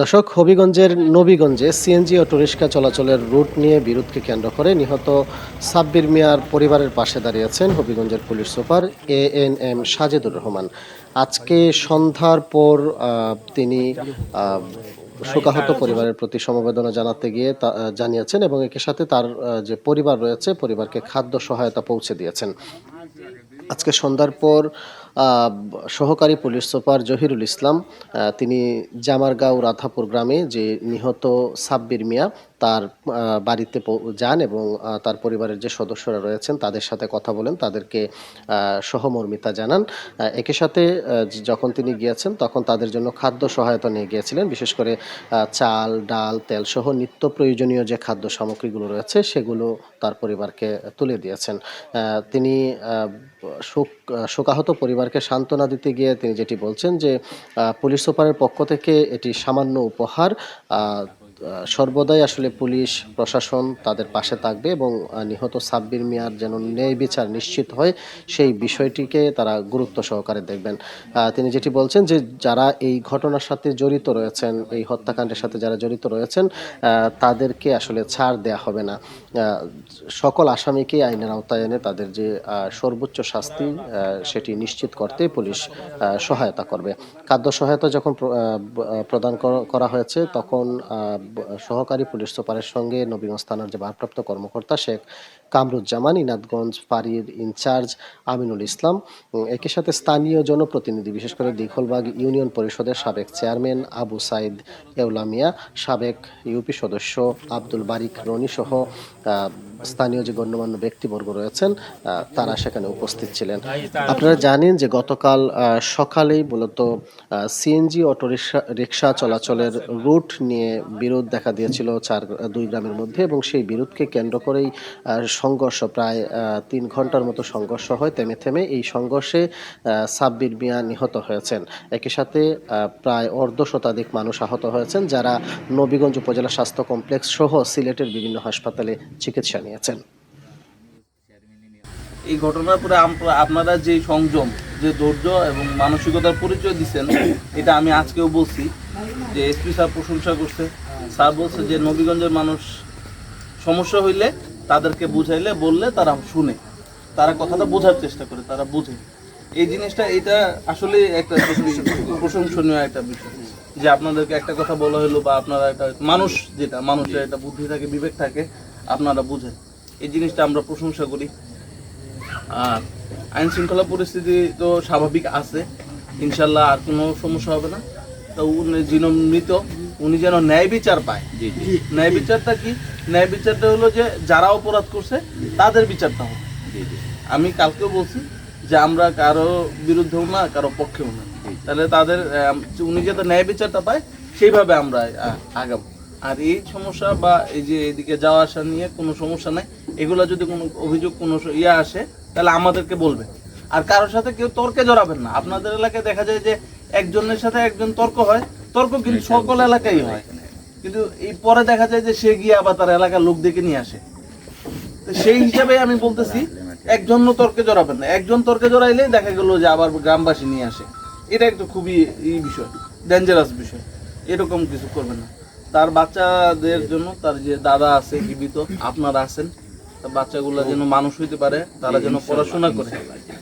দর্শক, হবিগঞ্জের নবীগঞ্জে সিএনজি ও টুরিস্কা চলাচলের রুট নিয়ে বিরোধকে কেন্দ্র করে নিহত সাব্বির মিয়ার পরিবারের পাশে দাঁড়িয়েছেন হবিগঞ্জের police super A N M Sajedur Rahman. আজকে সন্ধ্যার পর তিনি শোকাহত পরিবারের প্রতি সমবেদনা জানাতে গিয়ে জানিয়েছেন এবং একই সাথে তার যে পরিবার রয়েছে, পরিবারকে খাদ্য সহায়তা পৌঁছে দিয়েছেন। আজকে সন্ধ্যার পর সহকারী পুলিশ সুপার জহিরুল ইসলাম তিনি জামারগাঁও রাধাপুর গ্রামে যে নিহত সাব্বির মিয়া তার বাড়িতে যান এবং তার পরিবারের যে সদস্যরা রয়েছেন তাদের সাথে কথা বলেন, তাদেরকে সহমর্মিতা জানান। একই সাথে যখন তিনি গিয়েছেন তখন তাদের জন্য খাদ্য সহায়তা নিয়ে গিয়েছিলেন। বিশেষ করে চাল, ডাল, তেল সহ নিত্য প্রয়োজনীয় যে খাদ্য সামগ্রীগুলো রয়েছে সেগুলো তার পরিবারকে তুলে দিয়েছেন। তিনি শোক শোকাহত পরিবারকে সান্ত্বনা দিতে গিয়ে তিনি যেটি বলছেন যে পুলিশ সুপারের পক্ষ থেকে এটি সামান্য উপহার। সর্বদাই আসলে পুলিশ, প্রশাসন তাদের পাশে থাকবে এবং নিহত সাব্বির মিয়ার যেন ন্যায় বিচার নিশ্চিত হয়, সেই বিষয়টিকে তারা গুরুত্ব সহকারে দেখবেন। তিনি যেটি বলছেন যে, যারা এই ঘটনার সাথে জড়িত রয়েছেন, এই হত্যাকাণ্ডের সাথে যারা জড়িত রয়েছেন তাদেরকে আসলে ছাড় দেয়া হবে না। সকল আসামিকে আইনের আওতায় এনে তাদের যে সর্বোচ্চ শাস্তি সেটি নিশ্চিত করতে পুলিশ সহায়তা করবে। খাদ্য সহায়তা যখন প্রদান করা হয়েছে, তখন সহকারী পুলিশ সুপারের সঙ্গে নবীগঞ্জ থানার যে ভারপ্রাপ্ত কর্মকর্তা শেখ কামরুজ্জামান ইনাদগঞ্জ ফাঁড়ির ইনচার্জ আমিনুল ইসলাম একই সাথে স্থানীয় জনপ্রতিনিধি, বিশেষ করে দীঘলবাগ ইউনিয়ন পরিষদের সাবেক চেয়ারম্যান আবু সাইদ এউলামিয়া সাবেক ইউপি সদস্য আব্দুল বারিক রনি সহ স্থানীয় যে গণ্যমান্য ব্যক্তিবর্গ রয়েছেন তারা সেখানে উপস্থিত ছিলেন। আপনারা জানেন যে গতকাল সকালেই মূলত সিএনজি অটো রিক্সা চলাচলের রুট নিয়ে বিরোধ দেখা দিয়েছিল চার, দুই গ্রামের মধ্যে এবং সেই বিরোধকে কেন্দ্র করেই সংঘর্ষ প্রায় তিন ঘণ্টার মতো সংঘর্ষ হয়। থেমে থেমে এই সংঘর্ষে সাব্বির মিয়া নিহত হয়েছেন। একই সাথে প্রায় অর্ধ শতাধিক মানুষ আহত হয়েছেন, যারা নবীগঞ্জ উপজেলা স্বাস্থ্য কমপ্লেক্স সহ সিলেটের বিভিন্ন হাসপাতালে চিকিৎসা নিয়েছেন এই ঘটনার পরে আপনারা যে সংযম, যে ধৈর্য এবং মানসিকতার পরিচয় দিচ্ছেন এটা আমি আজকেও বলছি যে এসপি স্যার প্রশংসা করছে। স্যার বলছে যে নবীগঞ্জের মানুষ সমস্যা হইলে তাদেরকে বুঝাইলে, বললে তারা শুনে। তারা কথাটা বোঝার চেষ্টা করে, তারা বুঝে। এই জিনিসটা, এটা আসলে একটা প্রশংসনীয় একটা বিষয়। যে আপনাদেরকে একটা কথা বলা হলো বা আপনারা একটা মানুষ যেটা, মানুষের একটা বুদ্ধি থাকে, বিবেক থাকে আপনারা বুঝেন। এই জিনিসটা আমরা প্রশংসা করি। আর আইন শৃঙ্খলা পরিস্থিতি তো স্বাভাবিক আছে। ইনশাল্লাহ আর কোনো সমস্যা হবে না। তো উনি যিনি মৃত উনি যেন ন্যায় বিচার পায়। ন্যায় বিচারটা কি? ন্যায় বিচারটা হলো যে যারা অপরাধ করছে তাদের বিচারটা হবে। আমি কালকেও বলছি যে আমরা কারও বিরুদ্ধেও না কারও পক্ষেও না। তাহলে তাদের উনি যাতে ন্যায় বিচারটা পায় সেইভাবে আমরা আগাবো। আর এই সমস্যা বা এই যে এদিকে যাওয়া আসা নিয়ে কোনো সমস্যা নাই এগুলো যদি কোনো অভিযোগ কোনো ইয়ে আসে তাহলে আমাদেরকে বলবেন আর কারোর সাথে কেউ তর্কে জড়াবেন না। আপনাদের এলাকায় দেখা যায় যে একজনের সাথে একজন তর্ক হয় তর্ক কিন্তু সকল এলাকায় হয়। কিন্তু এই পরে দেখা যায় যে সে গিয়ে আবার তার এলাকার লোক ডেকে নিয়ে আসে। তো সেই হিসাবে আমি বলতেছি একজন তর্কে জড়াবেন না। একজন তর্কে জড়াইলেই দেখা গেল যে আবার গ্রামবাসী নিয়ে আসে। এটা একটা খুবই এই বিষয় ডেঞ্জারাস বিষয়। এরকম কিছু করবেন না। তার বাচ্চাদের জন্য তার যে দাদা আছে জীবিত আপনারা আছেন তার বাচ্চাগুলো যেন মানুষ হইতে পারে তারা যেন পড়াশোনা করে।